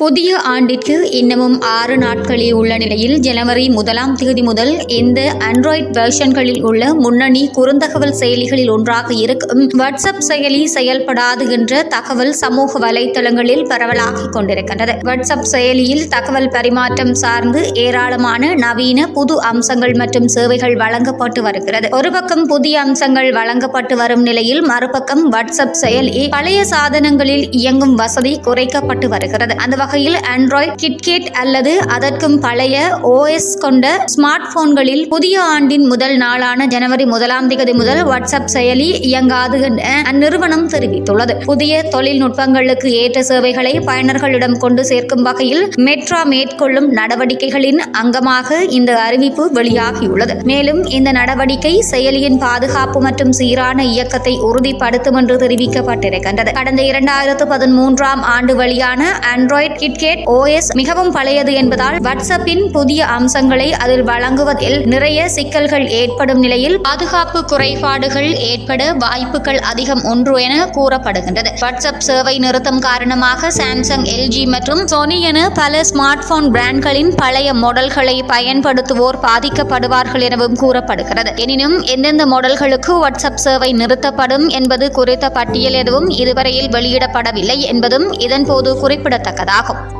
புதிய ஆண்டிற்கு இன்னமும் ஆறு நாட்களில் உள்ள நிலையில் ஜனவரி முதலாம் தேதி முதல் இந்த ஆண்ட்ராய்ட் வெர்ஷன்களில் உள்ள முன்னணி குறுந்தகவல் செயலிகளில் ஒன்றாக இருக்கும் வாட்ஸ்அப் செயலி செயல்படாது என்ற தகவல் சமூக வலைத்தளங்களில் பரவலாகிக் கொண்டிருக்கின்றது. வாட்ஸ்அப் செயலியில் தகவல் பரிமாற்றம் சார்ந்து ஏராளமான நவீன புது அம்சங்கள் மற்றும் சேவைகள் வழங்கப்பட்டு வருகிறது. ஒரு பக்கம் புதிய அம்சங்கள் வழங்கப்பட்டு வரும் நிலையில் மறுபக்கம் வாட்ஸ்அப் செயலி பழைய சாதனங்களில் இயங்கும் வசதி குறைக்கப்பட்டு வருகிறது. அந்த வகையில் ஆண்ட்ராய்ட் கிட்கேட் அல்லது அதற்கும் பழைய ஓஎஸ் கொண்ட ஸ்மார்ட் போன்களில் புதிய ஆண்டின் முதல் நாளான ஜனவரி முதலாம் தேதி முதல் வாட்ஸ்அப் செயலி இயங்காது என அந்நிறுவனம் தெரிவித்துள்ளது. புதிய தொழில்நுட்பங்களுக்கு ஏற்ற சேவைகளை பயனர்களிடம் கொண்டு சேர்க்கும் வகையில் மெட்ரா மேற்கொள்ளும் நடவடிக்கைகளின் அங்கமாக இந்த அறிவிப்பு வெளியாகியுள்ளது. மேலும் இந்த நடவடிக்கை செயலியின் பாதுகாப்பு மற்றும் சீரான இயக்கத்தை உறுதிப்படுத்தும் என்று தெரிவிக்கப்பட்டிருக்கின்றது. கடந்த இரண்டாயிரத்து பதிமூன்றாம் ஆண்டு வெளியான ஆண்ட்ராய்ட் கிட்கேட் ஓஎஸ் மிகவும் பழையது என்பதால் வாட்ஸ்அப்பின் புதிய அம்சங்களை அதில் வழங்குவதில் நிறைய சிக்கல்கள் ஏற்படும் நிலையில் பாதுகாப்பு குறைபாடுகள் ஏற்பட வாய்ப்புகள் அதிகம் ஒன்று என கூறப்படுகின்றது. வாட்ஸ்அப் சேவை நிறுத்தம் காரணமாக சாம்சங் எல்ஜி மற்றும் சோனி என பல ஸ்மார்ட் போன் பிராண்ட்களின் பழைய மாடல்களை பயன்படுத்துவோர் பாதிக்கப்படுவார்கள் எனவும் கூறப்படுகிறது. எனினும் எந்தெந்த மாடல்களுக்கு வாட்ஸ்அப் சேவை நிறுத்தப்படும் என்பது குறித்த பட்டியல் எதுவும் இதுவரையில் வெளியிடப்படவில்லை என்பதும் இதன்போது குறிப்பிடத்தக்கதாகும். học